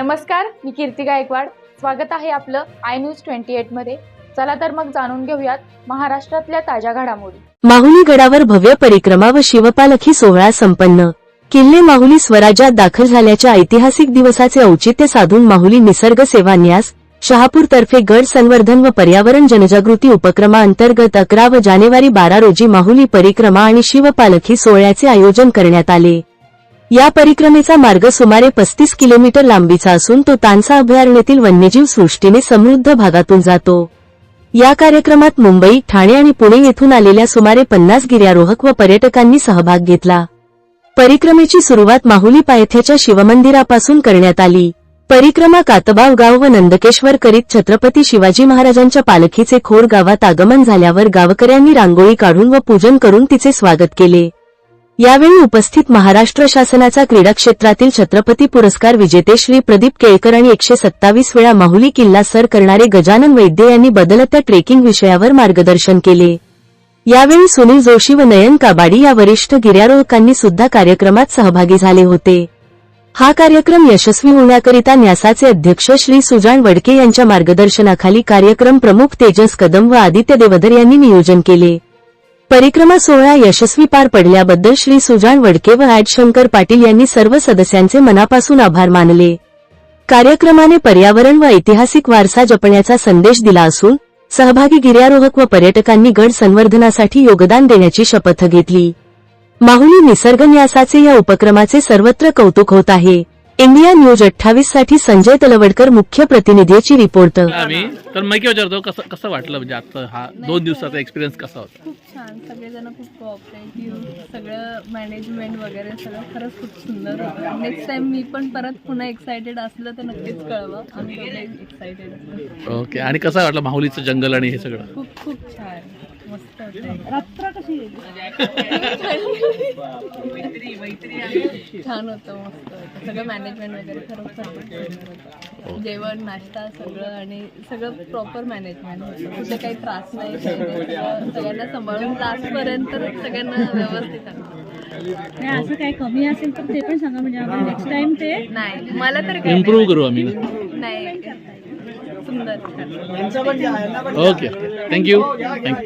नमस्कार मी कीर्ती गायकवाड. स्वागत आहे आपलं आय न्यूज ट्वेंटी एटमध्ये. चला तर मग जाणून घेऊयात महाराष्ट्रातल्या ताज्या घडामोडी. माहुली गडावर भव्य परिक्रमा व शिवपालखी सोहळा संपन्न. किल्ले माहुली स्वराज्यात दाखल झाल्याच्या ऐतिहासिक दिवसाचे औचित्य साधून माहुली निसर्ग सेवा न्यास शहापूर तर्फे गड संवर्धन व पर्यावरण जनजागृती उपक्रमाअंतर्गत अकरा व जानेवारी बारा रोजी माहुली परिक्रमा आणि शिवपालखी सोहळ्याचे आयोजन करण्यात आले. या परिक्रमेचा मार्ग सुमारे पस्तीस किलोमीटर लांबीचा असून तो तानसा अभयारण्यातील वन्यजीव सृष्टीने समृद्ध भागातून जातो. या कार्यक्रमात मुंबई ठाणे आणि पुणे येथून आलेल्या सुमारे पन्नास गिर्यारोहक व पर्यटकांनी सहभाग घेतला. परिक्रमेची सुरुवात माहुली पायथ्याच्या शिवमंदिरापासून करण्यात आली. परिक्रमा कातबाव गाव व नंदकेश्वर करीत छत्रपती शिवाजी महाराजांच्या पालखीचे खोर गावात आगमन झाल्यावर गावकऱ्यांनी रांगोळी काढून व पूजन करून तिचे स्वागत केले. यावेळी उपस्थित महाराष्ट्र शासनाचा क्रीडा क्षेत्रातील छत्रपती पुरस्कार विजेते श्री प्रदीप केळकर आणि एकशे सत्तावीस वेळा माहुली किल्ला सर करणारे गजानन वैद्य यांनी बदलत्या ट्रेकिंग विषयावर मार्गदर्शन केले. यावेळी सुनील जोशी व नयन काबाडी या वरिष्ठ गिर्यारोहकांनी सुद्धा कार्यक्रमात सहभागी झाले होते. हा कार्यक्रम यशस्वी होण्याकरिता न्यासाचे अध्यक्ष श्री सुजान वडके यांच्या मार्गदर्शनाखाली कार्यक्रम प्रमुख तेजस कदम व आदित्य देवधर यांनी नियोजन केले. परिक्रमा सोहळा यशस्वी पार पडल्याबद्दल श्री सुजान वडके व ॲड शंकर पाटील यांनी सर्व सदस्यांचे मनापासून आभार मानले. कार्यक्रमाने पर्यावरण व ऐतिहासिक वारसा जपण्याचा संदेश दिला असून सहभागी गिर्यारोहक व पर्यटकांनी गड संवर्धनासाठी योगदान देण्याची शपथ घेतली. माहुली निसर्ग न्यासाचे या उपक्रमाचे सर्वत्र कौतुक होत आहे. इंडिया न्यूज अठ्ठावीससाठी संजय तलवडकर मुख्य प्रतिनिधीची रिपोर्ट. आम्ही तर मग विचारतो कसं कसं वाटलं म्हणजे आजचा हा दोन दिवसाचा एक्सपिरियन्स कसा होता? खूप छान. सगळेजण खूप कोऑपरेटिव्ह सगळं मॅनेजमेंट वगैरे सगळं खरंच खूप सुंदर होतं. नेक्स्ट टाइम मी पण परत पुन्हा एक्सायटेड असलं तर नक्कीच कळवं. आम्ही एक्सायटेड ओके आणि कसं वाटलं माहुलीचं जंगल आणि हे सगळं? खूप खूप छान. मस्त होतं. छान होतं मस्त होतं. सगळं मॅनेजमेंट वगैरे होतं जेवण नाश्ता सगळं आणि सगळं प्रॉपर मॅनेजमेंट होतं कुठे काही त्रास नाही सगळ्यांना सांभाळून लास्टपर्यंत सगळ्यांना व्यवस्थित. नाही असं काही कमी असेल तर ते पण सांगा म्हणजे आपण नेक्स्ट टाइम ते नाही मला तर इम्प्रूव्ह करू आम्ही. नाही सुंदर. Okay thank you thank you